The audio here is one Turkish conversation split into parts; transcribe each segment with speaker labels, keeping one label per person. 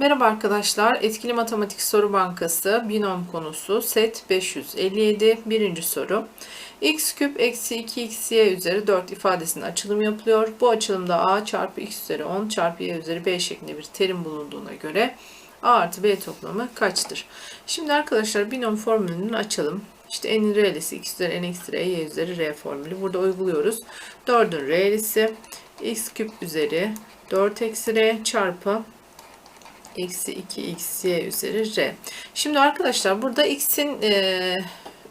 Speaker 1: Merhaba arkadaşlar. Etkili Matematik Soru Bankası binom konusu set 557 birinci soru. x küp eksi 2xy üzeri 4 ifadesinin açılımı yapılıyor. Bu açılımda a çarpı x üzeri 10 çarpı y üzeri b şeklinde bir terim bulunduğuna göre a artı b toplamı kaçtır? Şimdi arkadaşlar binom formülünü açalım. İşte n'in re'lisi x üzeri n eksi r, y üzeri r formülü. Burada uyguluyoruz. 4'ün re'lisi x küp üzeri 4 eksi r çarpı eksi 2xy üzeri r. Şimdi arkadaşlar burada x'in e,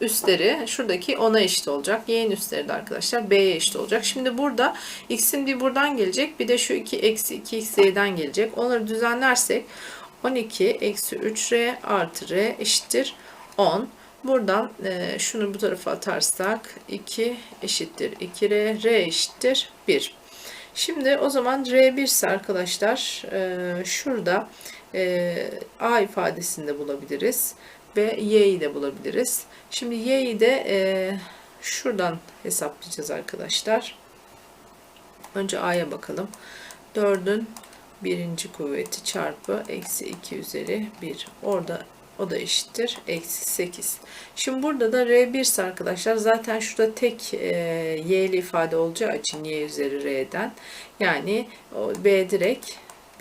Speaker 1: üstleri şuradaki 10'a eşit olacak. Y'nin üstleri de arkadaşlar b'ye eşit olacak. Şimdi burada x'in bir buradan gelecek bir de şu 2 eksi 2xy'den gelecek. Onları düzenlersek 12 eksi 3r artı r eşittir 10. Buradan e, şunu bu tarafa atarsak 2 eşittir 2r, r eşittir 1. Şimdi o zaman R1 ise arkadaşlar e, şurada e, A ifadesinde bulabiliriz ve Y'yi de bulabiliriz. Şimdi Y'yi de e, şuradan hesaplayacağız arkadaşlar. Önce A'ya bakalım. 4'ün birinci kuvveti çarpı eksi 2 üzeri 1. Orada o da eşittir. Eksi 8. Şimdi burada da R1 ise arkadaşlar zaten şurada tek e, y'li ifade olacağı için y üzeri r'den yani o b direkt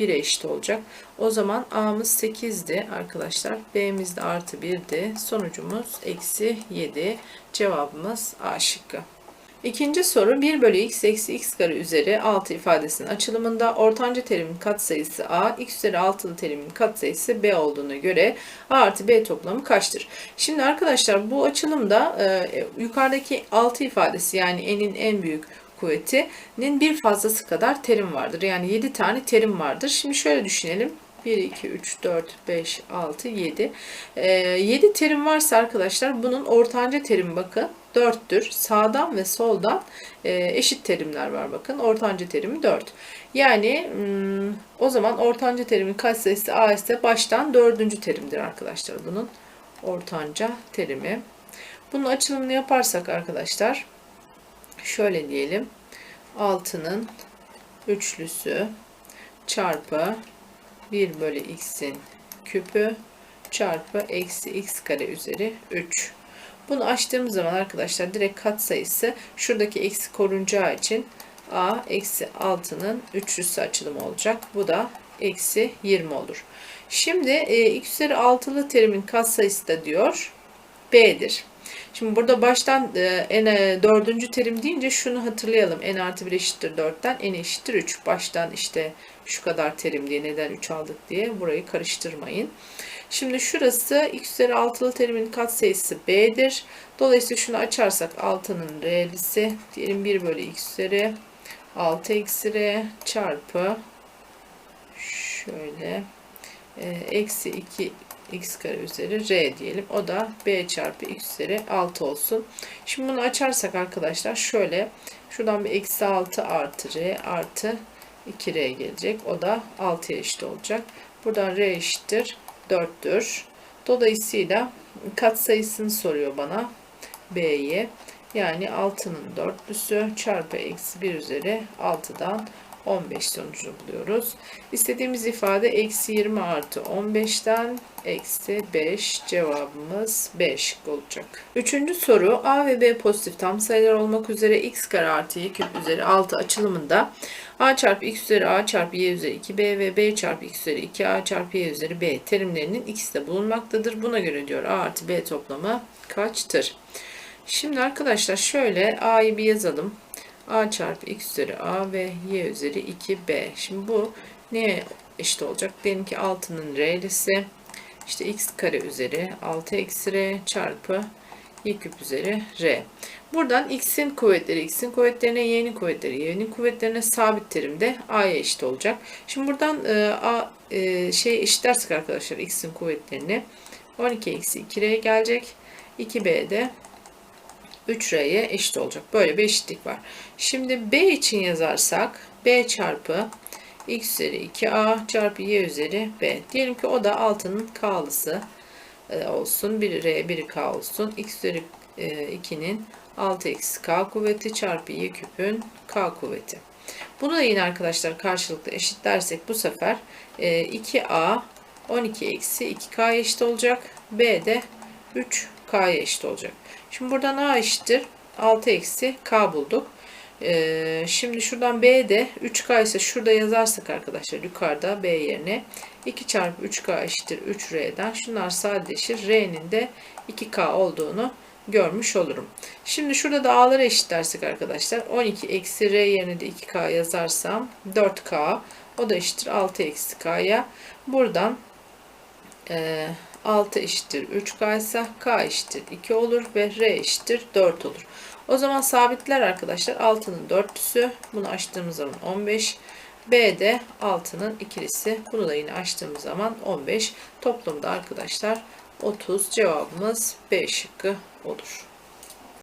Speaker 1: 1'e eşit olacak. O zaman a'mız 8'di arkadaşlar. b'miz de artı 1'di. Sonucumuz eksi 7. Cevabımız A şıkkı. İkinci soru 1 bölü x eksi x kare üzeri 6 ifadesinin açılımında ortanca terimin katsayısı a, x üzeri 6'lı terimin katsayısı b olduğuna göre a artı b toplamı kaçtır? Şimdi arkadaşlar bu açılımda e, yukarıdaki 6 ifadesi yani n'in en büyük kuvvetinin bir fazlası kadar terim vardır. Yani 7 tane terim vardır. Şimdi şöyle düşünelim. 1, 2, 3, 4, 5, 6, 7. Ee, 7 terim varsa arkadaşlar bunun ortanca terimi bakın 4'tür. Sağdan ve soldan e, eşit terimler var bakın. Ortanca terimi 4. Yani hmm, o zaman ortanca terimin katsayısı A ise baştan 4. terimdir arkadaşlar bunun. Ortanca terimi. Bunun açılımını yaparsak arkadaşlar şöyle diyelim. 6'nın üçlüsü çarpı 1 bölü x'in küpü çarpı eksi x kare üzeri 3. Bunu açtığımız zaman arkadaşlar direkt kat sayısı şuradaki eksi korunacağı için a eksi 6'nın üçlüsü açılımı olacak. Bu da eksi 20 olur. Şimdi e, x üzeri 6'lı terimin kat sayısı da diyor b'dir. Şimdi burada baştan e, n dördüncü terim deyince şunu hatırlayalım. n artı 1 eşittir 4'ten n eşittir 3. Baştan işte şu kadar terim diye neden 3 aldık diye burayı karıştırmayın. Şimdi şurası x üzeri 6'lı terimin katsayısı b'dir. Dolayısıyla şunu açarsak 6'nın r'lisi diyelim 1 bölü x üzeri 6 eksi r çarpı şöyle e, eksi 2 x kare üzeri r diyelim. O da b çarpı x üzeri 6 olsun. Şimdi bunu açarsak arkadaşlar şöyle şuradan bir eksi 6 artı r artı 2r gelecek. O da 6'ya eşit olacak. Buradan r eşittir 4'tür. Dolayısıyla katsayısını soruyor bana b'yi. Yani 6'nın dörtlüsü çarpı eksi 1 üzeri 6'dan 15 sonucunu buluyoruz. İstediğimiz ifade eksi 20 artı 15'ten eksi 5 cevabımız 5 olacak. Üçüncü soru A ve B pozitif tam sayılar olmak üzere x kare artı y küp üzeri 6 açılımında a çarpı x üzeri a çarpı y üzeri 2b ve b çarpı x üzeri 2a çarpı y üzeri b terimlerinin ikisi de bulunmaktadır. Buna göre diyor a artı b toplamı kaçtır? Şimdi arkadaşlar şöyle a'yı bir yazalım a çarpı x üzeri a ve y üzeri 2b. Şimdi bu neye eşit olacak? Diyelim ki 6'nın r'lisi işte x kare üzeri 6 eksi r çarpı y küp üzeri r. Buradan x'in kuvvetleri x'in kuvvetlerine y'nin kuvvetleri y'nin kuvvetlerine sabit terimde a'ya eşit olacak. Şimdi buradan e, a e, şey eşitlersek arkadaşlar x'in kuvvetlerini 12 eksi 2r gelecek. 2b'de 3R'ye eşit olacak. Böyle bir eşitlik var. Şimdi B için yazarsak B çarpı x üzeri 2a çarpı y üzeri b. Diyelim ki o da 6'nın k'lısı e, olsun. Biri r, biri k olsun. x üzeri 2'nin e, 6 eksi k kuvveti çarpı y küpün k kuvveti. Bunu da yine arkadaşlar karşılıklı eşitlersek bu sefer 2a e, 12 eksi 2K'ya eşit olacak. B de 3K'ya eşit olacak. Şimdi buradan A eşittir. 6 eksi K bulduk. Ee, şimdi şuradan B de 3K ise şurada yazarsak arkadaşlar yukarıda B yerine 2 çarpı 3K eşittir 3R'den. Şunlar sadeleşir. R'nin de 2K olduğunu görmüş olurum. Şimdi şurada da A'ları eşitlersek arkadaşlar 12 eksi R yerine de 2K yazarsam 4K o da eşittir 6 eksi K'ya. Buradan e, 6 eşittir 3K ise K eşittir 2 olur ve R eşittir 4 olur. O zaman sabitler arkadaşlar 6'nın dörtlüsü. Bunu açtığımız zaman 15. B de 6'nın ikilisi. Bunu da yine açtığımız zaman 15. Toplamda arkadaşlar 30 cevabımız B şıkkı olur.